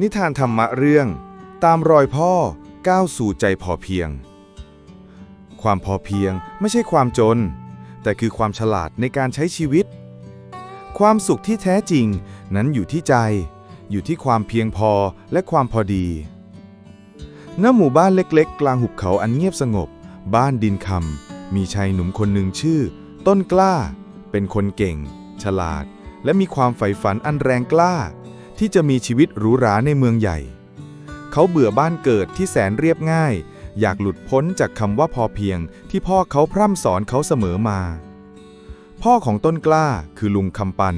นิทานธรรมะเรื่อง ตามรอยพ่อก้าวสู่ใจพอเพียง ความพอเพียงไม่ใช่ความจน แต่คือความฉลาดในการใช้ชีวิต ความสุขที่แท้จริงนั้นอยู่ที่ใจ อยู่ที่ความเพียงพอและความพอดีณหมู่บ้านเล็กๆ กลางหุบเขาอันเงียบสงบ บ้านดินคำมีชายหนุ่มคนหนึ่งชื่อ ต้นกล้า เป็นคนเก่ง ฉลาด และมีความใฝ่ฝันอันแรงกล้า ที่จะมีชีวิตหรูหราในเมืองใหญ่ เขาเบื่อบ้านเกิดที่แสนเรียบง่าย อยากหลุดพ้นจากคำว่าพอเพียง ที่พ่อเขาพร่ำสอนเขาเสมอมา พ่อของต้นกล้าคือลุงคำปัน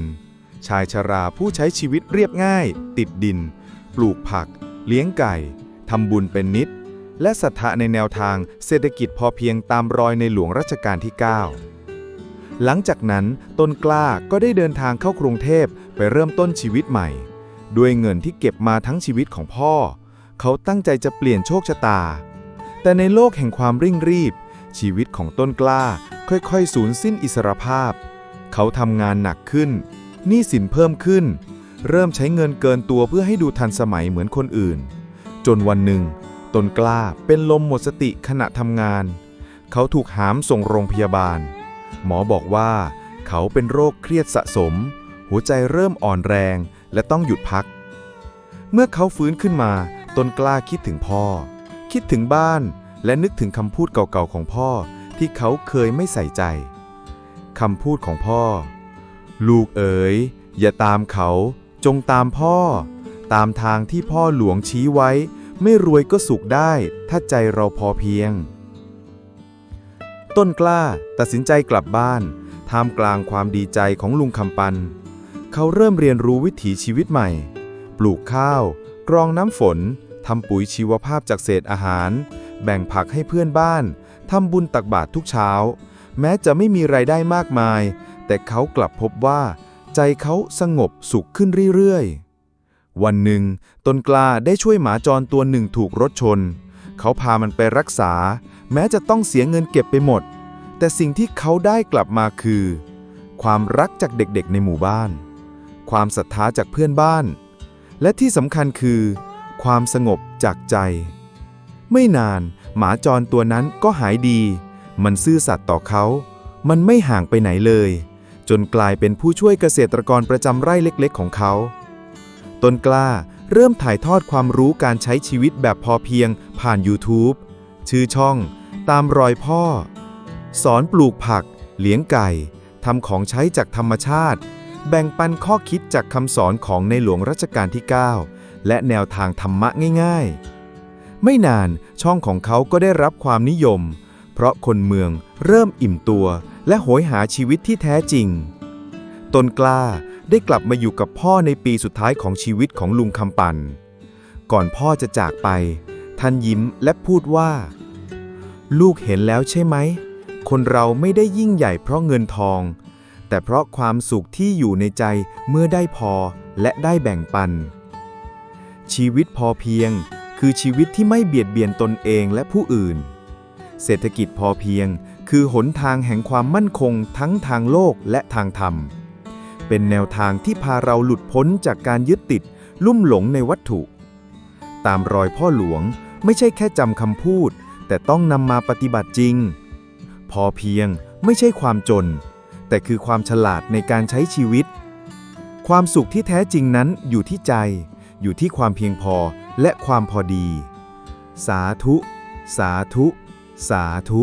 ชายชราผู้ใช้ชีวิตเรียบง่าย ติดดิน ปลูกผัก เลี้ยงไก่ทำบุญเป็นนิด และศรัทธาในแนวทางเศรษฐกิจพอเพียงตามรอยในหลวงรัชกาลที่ 9หลังจากนั้นต้นกล้าก็ได้เดินทางเข้ากรุงเทพไปเริ่มต้นชีวิตใหม่ ด้วยเงินที่เก็บมาทั้งชีวิตของพ่อ เขาตั้งใจจะเปลี่ยนโชคชะตา แต่ในโลกแห่งความริ่งรีบ ชีวิตของต้นกล้าค่อยๆ สูญสิ้นอิสรภาพ เขาทำงานหนักขึ้นหนี้สินเพิ่มขึ้น เริ่มใช้เงินเกินตัวเพื่อให้ดูทันสมัยเหมือนคนอื่น จนวันหนึ่งต้นกล้าเป็นลมหมดสติขณะทำงาน เขาถูกหามส่งโรงพยาบาล หมอบอกว่า เขาเป็นโรคเครียดสะสม หัวใจเริ่มอ่อนแรง และต้องหยุดพัก เมื่อเขาฟื้นขึ้นมา ตนกล้าคิดถึงพ่อ คิดถึงบ้าน และนึกถึงคำพูดเก่าๆของพ่อที่เขาเคยไม่ใส่ใจคำพูดของพ่อ ลูกเอ๋ย อย่าตามเขา จงตามพ่อ ตามทางที่พ่อหลวงชี้ไว้ ไม่รวยก็สุขได้ ถ้าใจเราพอเพียง ต้นกล้าตัดสินใจกลับบ้านท่ามกลางความดีใจของลุงคำปัน เขาเริ่มเรียนรู้วิถีชีวิตใหม่ ปลูกข้าว กรองน้ำฝน ทำปุ๋ยชีวภาพจากเศษอาหาร แบ่งผักให้เพื่อนบ้าน ทำบุญตักบาตรทุกเช้า แม้จะไม่มีไรายได้มากมาย แต่เขากลับพบว่า ใจเขาสงบสุขขึ้นเรื่อยๆ วันหนึ่ง ตนกล้าได้ช่วยหมาจรตัวหนึ่งถูกรถชน เขาพามันไปรักษา แม้จะต้องเสียเงินเก็บไปหมด แต่สิ่งที่เขาได้กลับมาคือความรักจากเด็กๆในหมู่บ้าน ความศรัทธาจากเพื่อนบ้าน และที่สำคัญคือ ความสงบจากใจ ไม่นานหมาจรตัวนั้นก็หายดี มันซื่อสัตย์ต่อเขา มันไม่ห่างไปไหนเลย จนกลายเป็นผู้ช่วยเกษตรกรประจำไร่เล็กๆ ของเขา ต้นกล้าเริ่มถ่ายทอดความรู้การใช้ชีวิตแบบพอเพียงผ่าน YouTube ชื่อช่อง ตามรอยพ่อ สอนปลูกผัก เลี้ยงไก่ทำของใช้จากธรรมชาติ แบ่งปันข้อคิดจากคำสอนของในหลวงรัชกาลที่ 9 และแนวทางธรรมะง่ายๆ ไม่นานช่องของเขาก็ได้รับความนิยม เพราะคนเมืองเริ่มอิ่มตัว และโหยหาชีวิตที่แท้จริง ตนกล้าได้กลับมาอยู่กับพ่อในปีสุดท้ายของชีวิตของลุงคำปัน ก่อนพ่อจะจากไป ท่านยิ้มและพูดว่า ลูกเห็นแล้วใช่ไหม คนเราไม่ได้ยิ่งใหญ่เพราะเงินทอง แต่เพราะความสุขที่อยู่ในใจเมื่อได้พอและได้แบ่งปัน ชีวิตพอเพียง คือชีวิตที่ไม่เบียดเบียนตนเองและผู้อื่น เศรษฐกิจพอเพียง คือหนทางแห่งความมั่นคงทั้งทางโลกและทางธรรม เป็นแนวทางที่พาเราหลุดพ้นจากการยึดติด ลุ่มหลงในวัตถุ ตามรอยพ่อหลวงไม่ใช่แค่จำคำพูด แต่ต้องนำมาปฏิบัติจริง พอเพียงไม่ใช่ความจน แต่คือความฉลาดในการใช้ชีวิต ความสุขที่แท้จริงนั้นอยู่ที่ใจ อยู่ที่ความเพียงพอและความพอดี สาธุ สาธุ สาธุ